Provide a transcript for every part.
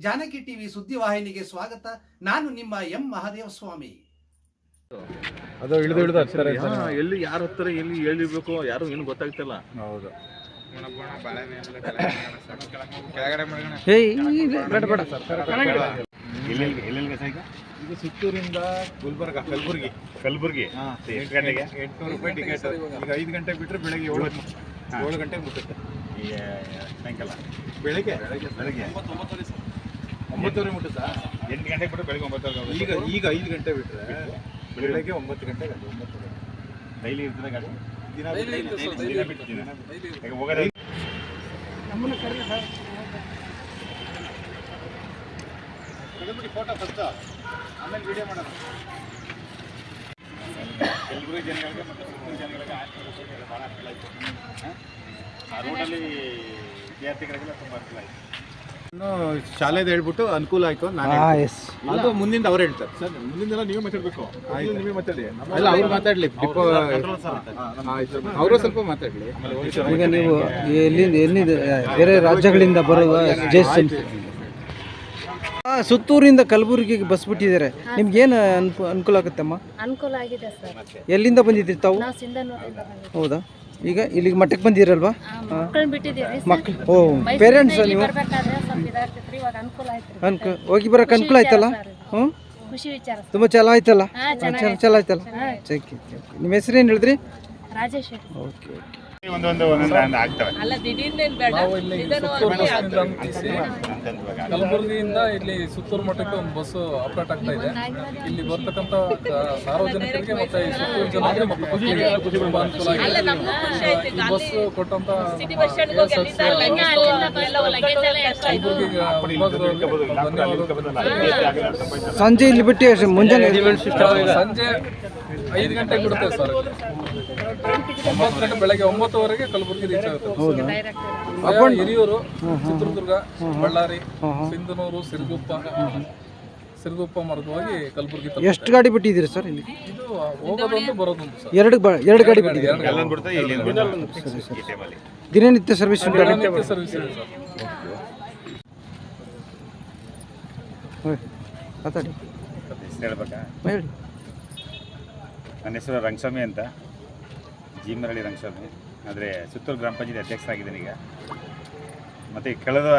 Janaki TV ಸುದ್ದಿವಾಹಿನಿಗೆ ಸ್ವಾಗತ. ನಾನು ನಿಮ್ಮ ಎಂ. ಮಹಾದೇವ ಸ್ವಾಮಿ. ಅದು ಇಳಿದು ಇಳಿದು ಹತ್ತಾರೆ ಹಾ, ಎಲ್ಲಿ ಯಾರ ಹತ್ತಿರ ಎಲ್ಲಿ ಹೇಳಿರ್ಬೇಕು ಯಾರು ಏನು ಗೊತ್ತಾಗ್ತಿಲ್ಲ. ಹೌದು. ಇದು ಸುತ್ತೂರಿಂದ ಗುಲ್ಬರ್ಗ ಕಲ್ಬುರ್ಗಿ. ಕಲಬುರ್ಗಿ. ಎಷ್ಟು ಗಂಟೆಗೆ? ಎಂಟುನೂರು ರೂಪಾಯಿ ಟಿಕೆಟ್. ಈಗ ಐದು ಗಂಟೆ ಬಿಟ್ಟರೆ ಬೆಳಗ್ಗೆ ಏಳು ಏಳು ಗಂಟೆಗೆ ಮುಟ್ಟುತ್ತೆ ಸಾಯಂಕಾಲ ಬೆಳಗ್ಗೆ? ಬೆಳಗ್ಗೆ. ಒಂಬತ್ತುವರೆ ಮುಟ್ಟುತ್ತಾ ಎಂಟು ಗಂಟೆಗೆ ಬಿಟ್ಟು ಬೆಳಗ್ಗೆ ಒಂಬತ್ತು ಈಗ ಈಗ ಐದು ಗಂಟೆ ಬಿಟ್ಟರೆ ಬೆಳಗ್ಗೆ ಒಂಬತ್ತು ಗಂಟೆಗೆ ಅದು ಒಂಬತ್ತುವರೆ. ಡೈಲಿ ಇರ್ತದೆ ಗಾಡಿ? ದಿನ ದಿನ ಬಿಟ್ಟು ದಿನ ಸರ್. ಹೋಗೋದೇ ಫೋಟೋ ಫಸ್ಟ್ ಆಮೇಲೆ ವಿಡಿಯೋ ಮಾಡೋಣ. ಎಲ್ಲರೂ ಜನಗಳಿಗೆ ಮತ್ತು ಜನಗಳಿಗೆ ಭಾಳ ಅನುಕೂಲ ಆಯಿತು ಇನ್ನು ಶಾಲೆದು ಹೇಳ್ಬಿಟ್ಟು ಅನುಕೂಲ ಆಯ್ತು ನಾನು ಹೇಳ್ತೀನಿ. ಅದು ಮುಂದಿಂದ ಅವ್ರು ಹೇಳ್ತಾರೆ. ಸರ್ ಮುಂದಿನ ನೀವು ಮಾತಾಡಬೇಕು. ನೀವೇ ಮಾತಾಡಿ. ಅಲ್ಲ ಅವ್ರು ಮಾತಾಡ್ಲಿ. ಅವರು ಸ್ವಲ್ಪ ಮಾತಾಡ್ಲಿ. ಈಗ ನೀವು ಎಲ್ಲಿಂದ ಎಲ್ಲಿಂದ ಬೇರೆ ರಾಜ್ಯಗಳಿಂದ ಬರುವ ಜೆ ಸುತ್ತೂರಿಂದ ಕಲಬುರಗಿಗೆ ಬಸ್ ಬಿಟ್ಟಿದ್ದಾರೆ. ನಿಮ್ಗೇನು ಏನು ಅನುಕೂಲ ಆಗುತ್ತಮ್ಮ? ಅನುಕೂಲ ಆಗಿದೆ ಸರ್. ಎಲ್ಲಿಂದ ಬಂದಿದ್ರಿ ತಾವು? ಹೌದಾ? ಈಗ ಇಲ್ಲಿಗೆ ಮಠಕ್ಕೆ ಬಂದಿರಲ್ವಾ? ಮಕ್ಳು ಓ ಪೇರೆಂಟ್ಸ್ ನೀವು? ಅನ್ಕ ಹೋಗಿ ಬರೋಕೆ ಅನುಕೂಲ ಆಯ್ತಲ್ಲ? ಹ್ಞೂ. ತುಂಬ ಚಲೋ ಆಯ್ತಲ್ಲ? ಚಲೋ ಆಯ್ತಲ್ಲ? ನಿಮ್ಮ ಹೆಸರು ಏನು ಹೇಳಿದ್ರಿ? Rajesh okay okay. ಒಂದೊಂದು ಒಂದೊಂದು ಅಂದ ಆಗ್ತವೆ. ಅಲ್ಲ ದಿಢೀರ್ನೇನ್ ಬೇಡ. ಕಲಬುರಗಿಯಿಂದ ಇಲ್ಲಿ ಸುತ್ತೂರು ಮಠಕ್ಕೆ ಒಂದು ಬಸ್ ಆಪರೇಟ್ ಆಗ್ತಾ ಇದೆ. ಇಲ್ಲಿ ಬರ್ತಕ್ಕಂಥ ಸಾರ್ವಜನಿಕರಿಗೆ ಮತ್ತೆ ಈ ಸುತ್ತೂರು ಜನರಿಗೆ ಮತ್ತೆ ಭಕ್ತರಿಗೆ ತುಂಬಾ ಅನುಕೂಲ ಆಗಿದೆ. ಈ ಬಸ್ ಕೊಟ್ಟಂತ ಧನ್ಯವಾದಗಳು ಸಂಜೆ ಇಲ್ಲಿ ಬಿಟ್ಟು ಮುಂಜಾನೆ ಸಂಜೆ ಐದು ಗಂಟೆಗೆ ಬಿಡುತ್ತೆ ಸರ್. ಒಂಬತ್ತು ಗಂಟೆ ಬೆಳಗ್ಗೆ ಒಂಬತ್ತುವರೆಗೆ ಕಲಬುರಗಿ ರೀಚ್ ಆಗುತ್ತೆ. ಹಿರಿಯೂರು ಚಿತ್ರದುರ್ಗ ಬಳ್ಳಾರಿ ಸಿಂಧನೂರು ಸಿರುಗುಪ್ಪ. ಸಿರುಗುಪ್ಪ ಮಾರ್ಗವಾಗಿ ಕಲಬುರಗಿ ತಲುಪುತ್ತೆ. ಎಷ್ಟು ಗಾಡಿ ಬಿಟ್ಟಿದ್ದೀರಿ ಸರ್ ಇಲ್ಲಿ? ಇದು ಹೋಗೋದೊಂದು ಬರೋದೊಂದು ಸರ್. ಎರಡು ಬ ಎರಡು ಗಾಡಿ ಬಿಟ್ಟಿದ್ದೀರಿ? ದಿನನಿತ್ಯ ಸರ್ವಿಸ್ ದಿನನಿತ್ಯ ಸರ್ವಿಸ್ ಇದೆ ಸರ್. ಹೋಯ್, ಮಾತಾಡಿ. ಹೆಸ್ರು ಹೇಳ್ಬೇಕಾ ಹೇಳಿ. ನನ್ನ ಹೆಸರು ರಂಗಸ್ವಾಮಿ ಅಂತ. ಜೀಮರಳ್ಳಿ ರಂಗಸ್ವಾಮಿ. ಆದರೆ ಸುತ್ತೂರು ಗ್ರಾಮ ಪಂಚಾಯತಿ ಅಧ್ಯಕ್ಷರಾಗಿದ್ದೀನಿ ಈಗ. ಮತ್ತು ಕಳೆದ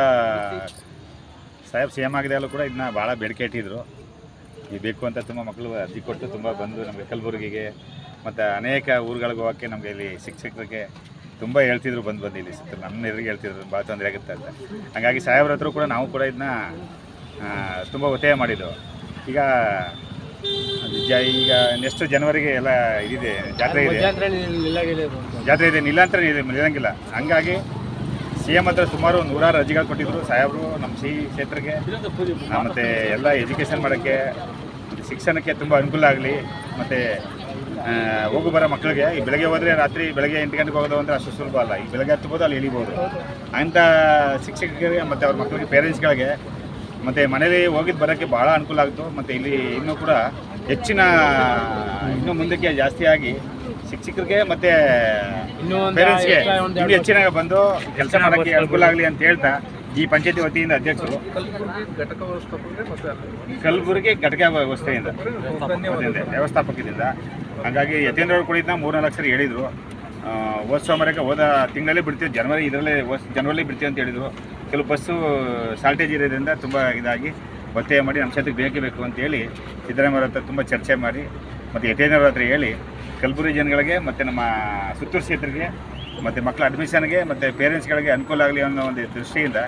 ಸಾಹೇಬ್ ಸಿ ಎಂ ಅಲ್ಲೂ ಕೂಡ ಇದನ್ನ ಭಾಳ ಬೇಡಿಕೆ ಇಟ್ಟಿದ್ರು. ಇದು ಬೇಕು ಅಂತ ತುಂಬ ಮಕ್ಕಳು ಅರ್ಜಿ ಕೊಟ್ಟು ತುಂಬ ಬಂದು ನಮಗೆ ಕಲಬುರಗಿಗೆ ಮತ್ತು ಅನೇಕ ಊರುಗಳಿಗೆ ಹೋಗೋಕ್ಕೆ ನಮಗೆ ಇಲ್ಲಿ ಶಿಕ್ಷಕರಿಗೆ ತುಂಬ ಹೇಳ್ತಿದ್ರು ಬಂದು ಬಂದು ಇಲ್ಲಿ ಸುತ್ತ ನಮ್ಮ ಎದುರಿಗೆ ಹೇಳ್ತಿದ್ರು ಭಾಳ ತೊಂದರೆ ಆಗುತ್ತೆ ಅಂತ. ಹಾಗಾಗಿ ಸಾಹೇಬ್ರ ಹತ್ರ ಕೂಡ ನಾವು ಕೂಡ ಇದನ್ನ ತುಂಬ ಒತ್ತಾಯ ಮಾಡಿದ್ದು. ಈಗ ಜ- ಈಗ ನೆಕ್ಸ್ಟ್ ಜನವರಿಗೆ ಎಲ್ಲ ಇದಿದೆ ಜಾತ್ರೆ ಇದೆ. ಜಾತ್ರೆ ಇದೆ ನಿಲ್ಲಾಂತರ ಇದೆ ನಿಲ್ಲಂಗಿಲ್ಲ. ಹಂಗಾಗಿ ಸಿ ಎಂ ಹತ್ರ ಸುಮಾರು ನೂರಾರು ಅರ್ಜಿಗಳು ಕೊಟ್ಟಿದ್ರು. ಸಾಹೇಬರು ನಮ್ಮ ಸಿ ಕ್ಷೇತ್ರಕ್ಕೆ ಮತ್ತು ಮತ್ತೆ ಎಲ್ಲ ಎಜುಕೇಷನ್ ಮಾಡೋಕ್ಕೆ ಶಿಕ್ಷಣಕ್ಕೆ ತುಂಬ ಅನುಕೂಲ ಆಗಲಿ. ಮತ್ತು ಹೋಗು ಬರೋ ಮಕ್ಕಳಿಗೆ ಈ ಬೆಳಗ್ಗೆ ಹೋದರೆ ರಾತ್ರಿ ಬೆಳಗ್ಗೆ ಎಂಟು ಗಂಟೆಗೆ ಹೋಗೋದು ಅಂದರೆ ಅಷ್ಟು ಸುಲಭ ಅಲ್ಲ. ಈ ಬೆಳಗ್ಗೆ ಹತ್ಬೋದು ಅಲ್ಲಿ ಇಳಿಬೋದು. ಅಂಥ ಶಿಕ್ಷಕರಿಗೆ ಮತ್ತು ಅವ್ರ ಮಕ್ಕಳಿಗೆ ಪೇರೆಂಟ್ಸ್ಗಳಿಗೆ ಮತ್ತು ಮನೇಲಿ ಹೋಗಿದ್ದು ಬರೋಕ್ಕೆ ಭಾಳ ಅನುಕೂಲ ಆಯಿತು ಮತ್ತು ಇಲ್ಲಿ ಇನ್ನೂ ಕೂಡ ಹೆಚ್ಚಿನ ಇನ್ನೂ ಮುಂದಕ್ಕೆ ಜಾಸ್ತಿಯಾಗಿ ಆಗಿ ಶಿಕ್ಷಕರಿಗೆ ಮತ್ತು ಪೇರೆಂಟ್ಸ್ಗೆ ಇನ್ನೂ ಹೆಚ್ಚಿನ ಬಂದು ಕೆಲಸ ಮಾಡೋಕ್ಕೆ ಅನುಕೂಲ ಆಗಲಿ ಅಂತ ಹೇಳ್ತಾ ಈ ಪಂಚಾಯತಿ ವತಿಯಿಂದ ಅಧ್ಯಕ್ಷರು. ಕಲಬುರಗಿ ಘಟಕ ವ್ಯವಸ್ಥೆಯಿಂದ ವ್ಯವಸ್ಥಾಪಕದಿಂದ. ಹಾಗಾಗಿ ಯತೇಂದ್ರ ಅವರು ಕೂಡ ಇದನ್ನ ಮೂರ್ನಾಲ್ಕು ಸರಿ ಹೇಳಿದರು. ಹೋದ ಸೋಮವಾರಕ್ಕೆ ಹೋದ ತಿಂಗಳಲ್ಲೇ ಬಿಡ್ತೀವಿ. ಜನವರಿ ಇದರಲ್ಲೇ ಜನವರಿ ಬಿಡ್ತೀವಿ ಅಂತ ಹೇಳಿದರು. ಕೆಲವು ಬಸ್ಸು ಶಾರ್ಟೇಜ್ ಇರೋದ್ರಿಂದ ತುಂಬ ಇದಾಗಿ ಒತ್ತಾಯ ಮಾಡಿ ನಮ್ಮ ಕ್ಷೇತ್ರಕ್ಕೆ ಬೇಕೇ ಬೇಕು ಅಂತ ಹೇಳಿ ಸಿದ್ದರಾಮಯ್ಯ ಹತ್ರ ತುಂಬ ಚರ್ಚೆ ಮಾಡಿ ಮತ್ತು ಯತೇಂದ್ರ ಹತ್ರ ಹೇಳಿ ಕಲಬುರಗಿ ಜನಗಳಿಗೆ ಮತ್ತು ನಮ್ಮ ಸುತ್ತೂರು ಕ್ಷೇತ್ರಕ್ಕೆ ಮತ್ತು ಮಕ್ಕಳ ಅಡ್ಮಿಷನ್ಗೆ ಮತ್ತು ಪೇರೆಂಟ್ಸ್ಗಳಿಗೆ ಅನುಕೂಲ ಆಗಲಿ ಅನ್ನೋ ಒಂದು ದೃಷ್ಟಿಯಿಂದ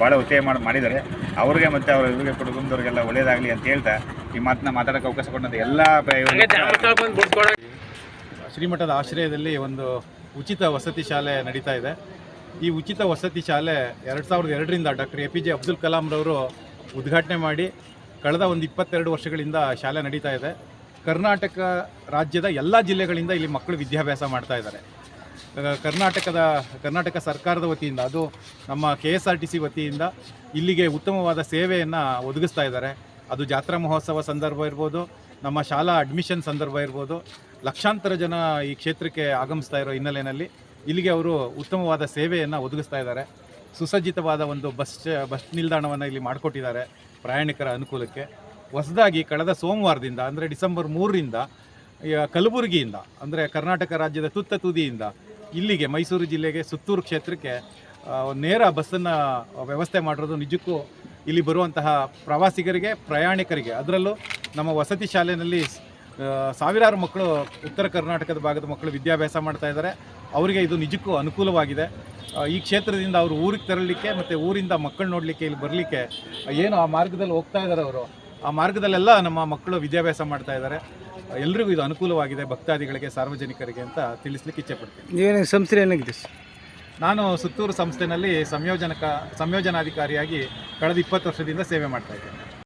ಭಾಳ ಒತ್ತಾಯ ಮಾಡಿ, ಮಾಡಿದ್ದಾರೆ. ಅವ್ರಿಗೆ ಮತ್ತು ಅವ್ರ ಇವರಿಗೆ ಕುಟುಂಬದವ್ರಿಗೆಲ್ಲ ಒಳ್ಳೇದಾಗಲಿ ಅಂತ ಹೇಳ್ತಾ ಈ ಮಾತನ್ನ ಮಾತಾಡೋಕ್ಕೆ ಅವಕಾಶ ಕೊಟ್ಟಂತ ಎಲ್ಲ ಶ್ರೀಮಠದ ಆಶ್ರಯದಲ್ಲಿ ಒಂದು ಉಚಿತ ವಸತಿ ಶಾಲೆ ನಡೀತಾ ಇದೆ. ಈ ಉಚಿತ ವಸತಿ ಶಾಲೆ ಎರಡು ಸಾವಿರದ ಎರಡರಿಂದ doctor A P J Abdul ಕಲಾಂರವರು ಉದ್ಘಾಟನೆ ಮಾಡಿ ಕಳೆದ ಒಂದು ಇಪ್ಪತ್ತೆರಡು ವರ್ಷಗಳಿಂದ ಶಾಲೆ ನಡೀತಾ ಇದೆ. ಕರ್ನಾಟಕ ರಾಜ್ಯದ ಎಲ್ಲ ಜಿಲ್ಲೆಗಳಿಂದ ಇಲ್ಲಿ ಮಕ್ಕಳು ವಿದ್ಯಾಭ್ಯಾಸ ಮಾಡ್ತಾ ಇದ್ದಾರೆ. ಕರ್ನಾಟಕದ, ಕರ್ನಾಟಕ ಸರ್ಕಾರದ ವತಿಯಿಂದ, ಅದು ನಮ್ಮ K S R T C ವತಿಯಿಂದ ಇಲ್ಲಿಗೆ ಉತ್ತಮವಾದ ಸೇವೆಯನ್ನು ಒದಗಿಸ್ತಾ ಇದ್ದಾರೆ. ಅದು ಜಾತ್ರಾ ಮಹೋತ್ಸವ ಸಂದರ್ಭ ಇರ್ಬೋದು, ನಮ್ಮ ಶಾಲಾ ಅಡ್ಮಿಷನ್ ಸಂದರ್ಭ ಇರ್ಬೋದು ಲಕ್ಷಾಂತರ ಜನ ಈ ಕ್ಷೇತ್ರಕ್ಕೆ ಆಗಮಿಸ್ತಾ ಇರೋ ಹಿನ್ನೆಲೆಯಲ್ಲಿ ಇಲ್ಲಿಗೆ ಅವರು ಉತ್ತಮವಾದ ಸೇವೆಯನ್ನು ಒದಗಿಸ್ತಾ ಇದ್ದಾರೆ. ಸುಸಜ್ಜಿತವಾದ ಒಂದು ಬಸ್ ಬಸ್ ನಿಲ್ದಾಣವನ್ನು ಇಲ್ಲಿ ಮಾಡಿಕೊಟ್ಟಿದ್ದಾರೆ ಪ್ರಯಾಣಿಕರ ಅನುಕೂಲಕ್ಕೆ. ಹೊಸದಾಗಿ ಕಳೆದ ಸೋಮವಾರದಿಂದ, ಅಂದರೆ ಡಿಸೆಂಬರ್ ಮೂರರಿಂದ ಕಲಬುರಗಿಯಿಂದ, ಅಂದರೆ ಕರ್ನಾಟಕ ರಾಜ್ಯದ ತುತ್ತ ತುದಿಯಿಂದ ಇಲ್ಲಿಗೆ ಮೈಸೂರು ಜಿಲ್ಲೆಗೆ ಸುತ್ತೂರು ಕ್ಷೇತ್ರಕ್ಕೆ ನೇರ ಬಸ್ಸನ್ನು ವ್ಯವಸ್ಥೆ ಮಾಡಿರೋದು ನಿಜಕ್ಕೂ ಇಲ್ಲಿ ಬರುವಂತಹ ಪ್ರವಾಸಿಗರಿಗೆ, ಪ್ರಯಾಣಿಕರಿಗೆ, ಅದರಲ್ಲೂ ನಮ್ಮ ವಸತಿ ಶಾಲೆಯಲ್ಲಿ ಸಾವಿರಾರು ಮಕ್ಕಳು ಉತ್ತರ ಕರ್ನಾಟಕದ ಭಾಗದ ಮಕ್ಕಳು ವಿದ್ಯಾಭ್ಯಾಸ ಮಾಡ್ತಾ ಇದ್ದಾರೆ. ಅವರಿಗೆ ಇದು ನಿಜಕ್ಕೂ ಅನುಕೂಲವಾಗಿದೆ. ಈ ಕ್ಷೇತ್ರದಿಂದ ಅವರು ಊರಿಗೆ ತೆರಳಲಿಕ್ಕೆ ಮತ್ತು ಊರಿಂದ ಮಕ್ಕಳು ನೋಡಲಿಕ್ಕೆ ಇಲ್ಲಿ ಬರಲಿಕ್ಕೆ ಏನು ಆ ಮಾರ್ಗದಲ್ಲಿ ಹೋಗ್ತಾ ಇದ್ದಾರೆ ಅವರು. ಆ ಮಾರ್ಗದಲ್ಲೆಲ್ಲ ನಮ್ಮ ಮಕ್ಕಳು ವಿದ್ಯಾಭ್ಯಾಸ ಮಾಡ್ತಾ ಇದ್ದಾರೆ. ಎಲ್ರಿಗೂ ಇದು ಅನುಕೂಲವಾಗಿದೆ ಭಕ್ತಾದಿಗಳಿಗೆ ಸಾರ್ವಜನಿಕರಿಗೆ ಅಂತ ತಿಳಿಸ್ಲಿಕ್ಕೆ ಇಚ್ಛೆಪಡ್ತೀನಿ. ಏನು ಸಂಸ್ಥೆ ಏನಾಗಿದೆ ನಾನು ಸುತ್ತೂರು ಸಂಸ್ಥೆನಲ್ಲಿ ಸಂಯೋಜನಕ ಸಂಯೋಜನಾಧಿಕಾರಿಯಾಗಿ ಕಳೆದ ಇಪ್ಪತ್ತು ವರ್ಷದಿಂದ ಸೇವೆ ಮಾಡ್ತಾ ಇದ್ದೇನೆ.